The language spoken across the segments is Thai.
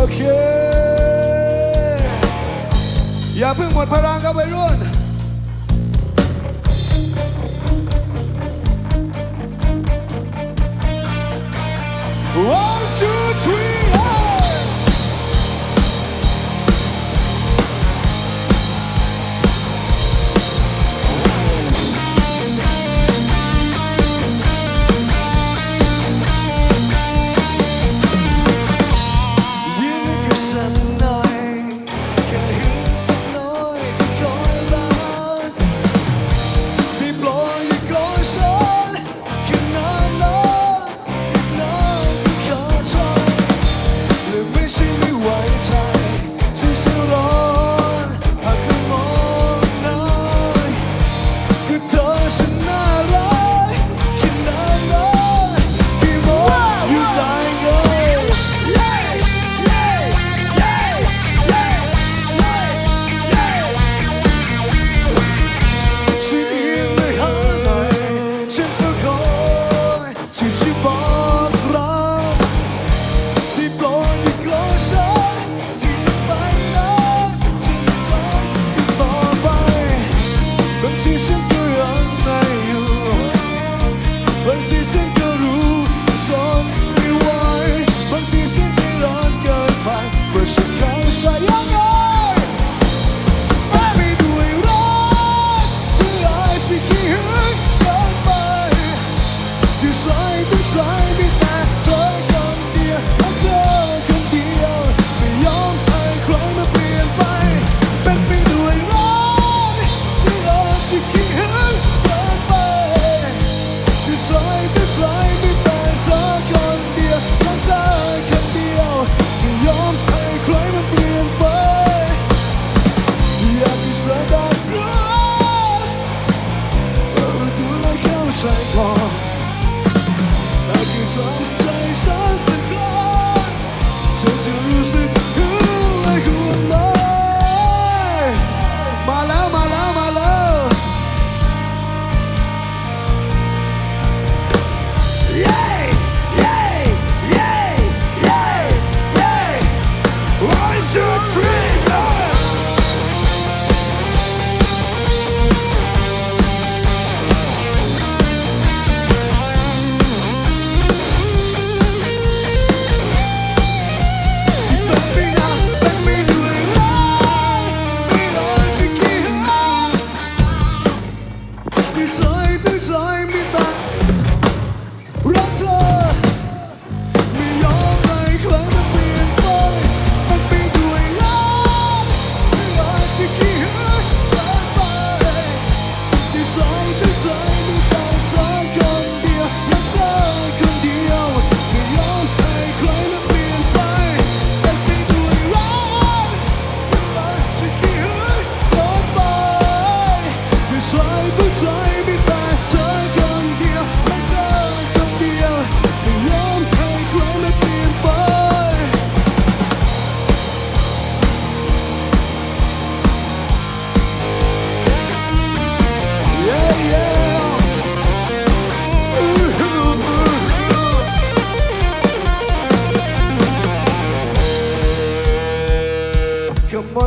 โอเค อย่าเพิ่งหมดพลังครับวัยรุ่น 此生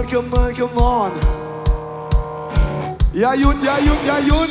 come on come on อย่าหยุดอย่าหยุดอย่าหยุด